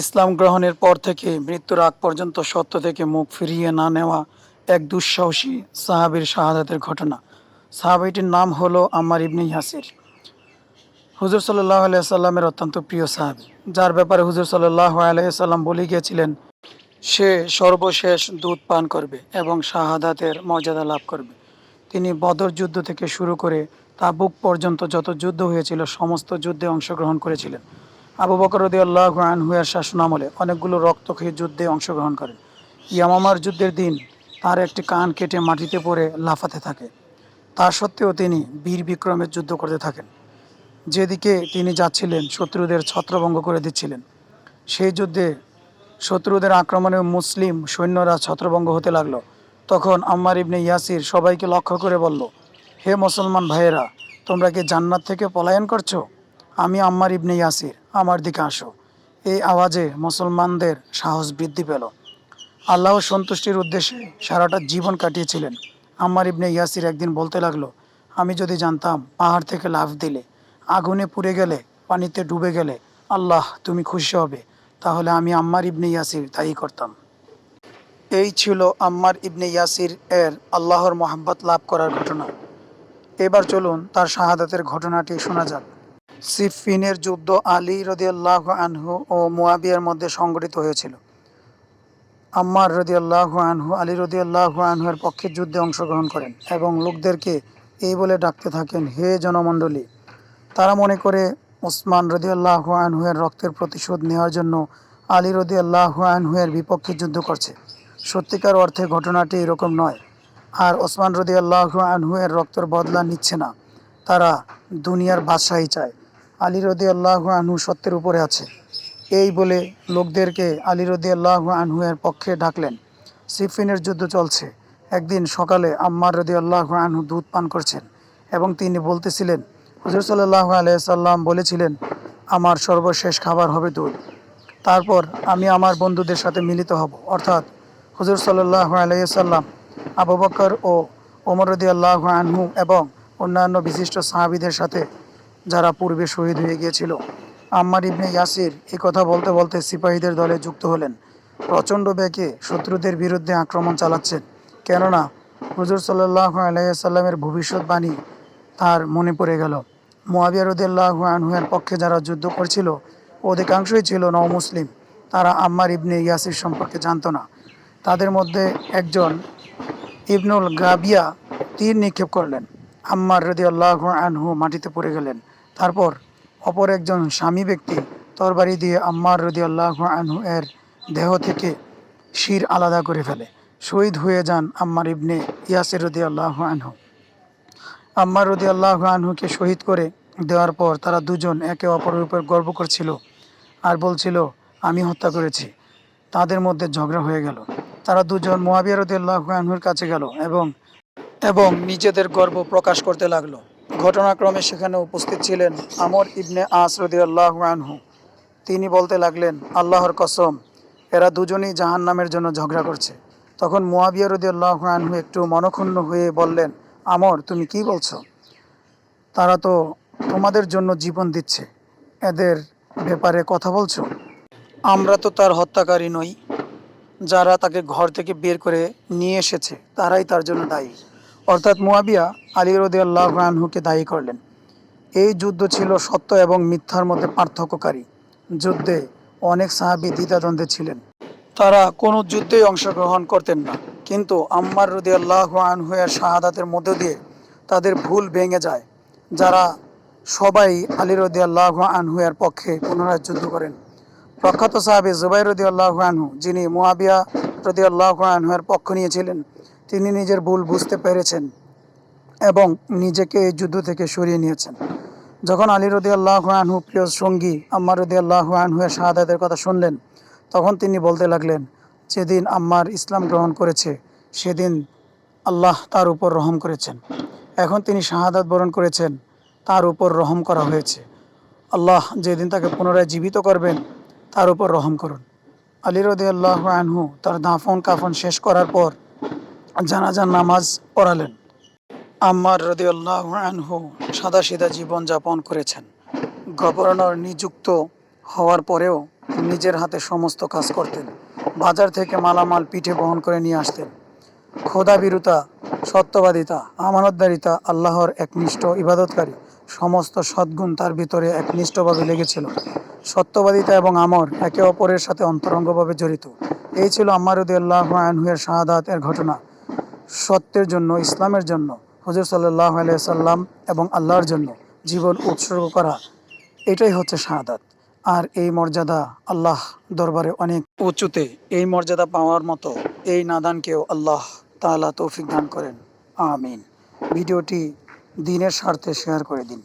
ইসলাম গ্রহণের পর থেকে, মৃত্যুর আগ পর্যন্ত সত্য থেকে মুখ ফিরিয়ে না নেওয়া এক দুঃসাহসী সাহাবীর শাহাদাতের ঘটনা। সাহাবিটির নাম হলো আম্মার ইবনে ইয়াসির। হুজুর সাল্লাহ আলাইসাল্লামের অত্যন্ত প্রিয় সাহাবি। যার ব্যাপারে হুজুর সাল্লাহ আলাইসাল্লাম বলে গিয়েছিলেন, সে সর্বশেষ দুধ পান করবে এবং শাহাদাতের মর্যাদা লাভ করবে। তিনি বদর যুদ্ধ থেকে শুরু করে তাবুক পর্যন্ত যত যুদ্ধ হয়েছিল, সমস্ত যুদ্ধে অংশগ্রহণ করেছিলেন। আবু বকর আল্লাহ আনহুয়ার শাসনামলে অনেকগুলো রক্তক্ষয়ী যুদ্ধে অংশগ্রহণ করেন। ইয়ামামার যুদ্ধের দিন তার একটি কান কেটে মাটিতে পড়ে লাফাতে থাকে। তা সত্ত্বেও তিনি বীর বিক্রমের যুদ্ধ করতে থাকেন। যেদিকে তিনি যাচ্ছিলেন, শত্রুদের ছত্রভঙ্গ করে দিচ্ছিলেন। সেই যুদ্ধে শত্রুদের আক্রমণে মুসলিম সৈন্যরা ছত্রভঙ্গ হতে লাগল। তখন আম্মার ইবনে ইয়াসির সবাইকে লক্ষ্য করে বলল, হে মুসলমান ভাইয়েরা, তোমরা কি জান্নাত থেকে পলায়ন করছ? আমি আম্মার ইবনে ইয়াসির। আমার দিকে আসো। এই আওয়াজে মুসলমানদের সাহস বৃদ্ধি পেল। আল্লাহ সন্তুষ্টির উদ্দেশ্যে সারাটা জীবন কাটিয়েছিলেন। আম্মার ইবনে ইয়াসির একদিন বলতে লাগল, আমি যদি জানতাম পাহাড় থেকে লাফ দিলে, আগুনে পুড়ে গেলে, পানিতে ডুবে গেলে আল্লাহ তুমি খুশি হবে, তাহলে আমি আম্মার ইবনে ইয়াসির তাই করতাম। এই ছিল আম্মার ইবনে ইয়াসির এর আল্লাহর মোহাম্মত লাভ করার ঘটনা। এবার চলুন তার শাহাদাতের ঘটনাটি শোনা যাক। সিফিনের যুদ্ধ আলী রদিয়াল্লাহ আনহু ও মুয়াবিয়ার মধ্যে সংগঠিত হয়েছিল। আম্মার রদিয়াল্লাহ আনহু, আলী রদিয়াল্লাহ আনহুয়ের পক্ষে যুদ্ধে অংশগ্রহণ করেন এবং লোকদেরকে এই বলে ডাকতে থাকেন, হে জনমণ্ডলী, তারা মনে করে ওসমান রদিয়াল্লাহ আনহুয়ের রক্তের প্রতিশোধ নেওয়ার জন্য আলী রদিয়াল্লাহ আনহুয়ের বিপক্ষে যুদ্ধ করছে। সত্যিকার অর্থে ঘটনাটি এরকম নয়। আর ওসমান রদিয়াল্লাহ আনহুয়ের রক্তের বদলা নিচ্ছে না। তারা দুনিয়ার বাদশাহী চায়। আলী রদিয়াল্লাহ আনহু সত্যের উপরে আছে। এই বলে লোকদেরকে আলী রদিয়াল্লাহ আনহুয়ের পক্ষে ডাকলেন। সিফিনের যুদ্ধ চলছে। একদিন সকালে আম্মার রদিয়াল্লাহ আনহু দুধ পান করছেন এবং তিনি বলতেছিলেন, হুজুর সাল্লাহ আলাইসাল্লাম বলেছিলেন, আমার সর্বশেষ খাবার হবে দুধ। তারপর আমি আমার বন্ধুদের সাথে মিলিত হব। অর্থাৎ হুজুর সাল্লাহ আলাইসাল্লাম আবু বকর ও ওমর রদি আল্লাহ আনহু এবং অন্যান্য বিশিষ্ট সাহাবিদের সাথে যারা পূর্বে শহীদ হয়ে গিয়েছিল। আম্মার ইবনে ইয়াসির এই কথা বলতে বলতে সিপাহীদের দলে যুক্ত হলেন। প্রচণ্ড বেগে শত্রুদের বিরুদ্ধে আক্রমণ চালাচ্ছেন। কেননা, হুজুর সাল্লাহ আলাইসাল্লামের ভবিষ্যৎবাণী তার মনে পড়ে গেল। মোয়াবিয়া রদিয়াল্লাহ আনহুয়ের পক্ষে যারা যুদ্ধ করছিল, অধিকাংশই ছিল নও মুসলিম তারা আম্মার ইবনে ইয়াসির সম্পর্কে জানত না। তাদের মধ্যে একজন ইবনুল গাবিয়া তীর নিক্ষেপ করলেন। আম্মার রদি আল্লাহ আনহু মাটিতে পড়ে গেলেন। তারপর অপর একজন স্বামী ব্যক্তি তরবারি দিয়ে আম্মার রদি আল্লাহ আনহু এর দেহ থেকে শির আলাদা করে ফেলে। শহীদ হয়ে যান আম্মার ইবনে ইয়াসির রদি আল্লাহ আনহু। আম্মার রদি আল্লাহ আনহুকে শহীদ করে দেওয়ার পর তারা দুজন একে অপরের উপর গর্ব করছিল আর বলছিল, আমি হত্যা করেছি। তাদের মধ্যে ঝগড়া হয়ে গেল। তারা দুজন মোয়াবিয়া রদিয়াল্লাহ আনহুর কাছে গেল এবং এবং নিজেদের গর্ব প্রকাশ করতে লাগল। ঘটনাক্রমে সেখানে উপস্থিত ছিলেন আমর ইবনে আস রদিয়াল্লাহ আনহু। তিনি বলতে লাগলেন, আল্লাহর কসম, এরা দুজনেই জাহান নামের জন্য ঝগড়া করছে। তখন মোয়াবিয়া রদিয়াল্লাহ আনহু একটু মনক্ষুণ্ণ হয়ে বললেন, আমর, তুমি কি বলছো? তারা তো তোমাদের জন্য জীবন দিচ্ছে। এদের ব্যাপারে কথা বলছো? আমরা তো তার হত্যাকারী নই। যারা তাকে ঘর থেকে বের করে নিয়ে এসেছে, তারাই তার জন্য দায়ী। অর্থাৎ মুয়াবিয়া আলী রদি আল্লাহ আনহুকে দায়ী করলেন। এই যুদ্ধ ছিল সত্য এবং মিথ্যার মধ্যে পার্থক্যকারী। যুদ্ধে অনেক সাহাবি দ্বিধাদ্বন্দ্বে ছিলেন। তারা কোনো যুদ্ধেই অংশগ্রহণ করতেন না। কিন্তু আম্মার রদি আল্লাহ আনহুয়ের শাহাদাতের মধ্য দিয়ে তাদের ভুল ভেঙে যায়। যারা সবাই আলী রদি আল্লাহ আনহুয়ের পক্ষে পুনরায় যুদ্ধ করেন। প্রখ্যাত সাহাবি জুবাই রদি আল্লাহ আনহু, যিনি মুয়াবিয়া রদি আল্লাহ আনহুয়ের পক্ষ নিয়েছিলেন তিনি নিজের ভুল বুঝতে পেরেছেন এবং নিজেকে এই যুদ্ধ থেকে সরিয়ে নিয়েছেন। যখন আলী রদি আল্লাহ আনহু, প্রিয় সঙ্গী আম্মার রদি আল্লাহ আনহুয়ের শাহাদাতের কথা শুনলেন, তখন তিনি বলতে লাগলেন, যেদিন আম্মার ইসলাম গ্রহণ করেছে, সেদিন আল্লাহ তার উপর রহম করেছেন। এখন তিনি শাহাদাত বরণ করেছেন, তার উপর রহম করা হয়েছে। আল্লাহ যেদিন তাকে পুনরায় জীবিত করবেন, তার উপর রহম করুন। আলী রদি আল্লাহ আনহু তার দাফন কাফন শেষ করার পর জানাজার নামাজ পড়ালেন। আম্মার রদি আল্লাহ আনহু সাদা সিধা জীবনযাপন করেছেন। গভর্নর নিযুক্ত হওয়ার পরেও নিজের হাতে সমস্ত কাজ করতেন। বাজার থেকে মালামাল পিঠে বহন করে নিয়ে আসতেন। খোদা বিরুতা সত্যবাদিতা, আমানতদারিতা, আল্লাহর একনিষ্ঠ ইবাদতকারী, সমস্ত সদ্গুণ তার ভিতরে একনিষ্ঠভাবে লেগেছিল। সত্যবাদিতা এবং আমর একে অপরের সাথে অন্তরঙ্গভাবে জড়িত। এই ছিল আম্মার উদ্দিল্লাহ আনহুয়ের শাহাদাত এর ঘটনা। সত্যের জন্য, ইসলামের জন্য, হজর সাল্লাহ সাল্লাম এবং আল্লাহর জন্য জীবন উৎসর্গ করা, এটাই হচ্ছে শাহাদাত। আর এই মর্যাদা আল্লাহ দরবারে অনেক উঁচুতে, এই মর্যাদা পাওয়ার মতো এই নাদানকেও আল্লাহ তালা তৌফিক দান করেন। আমিন। ভিডিওটি দিনের স্বার্থে শেয়ার করে দিন।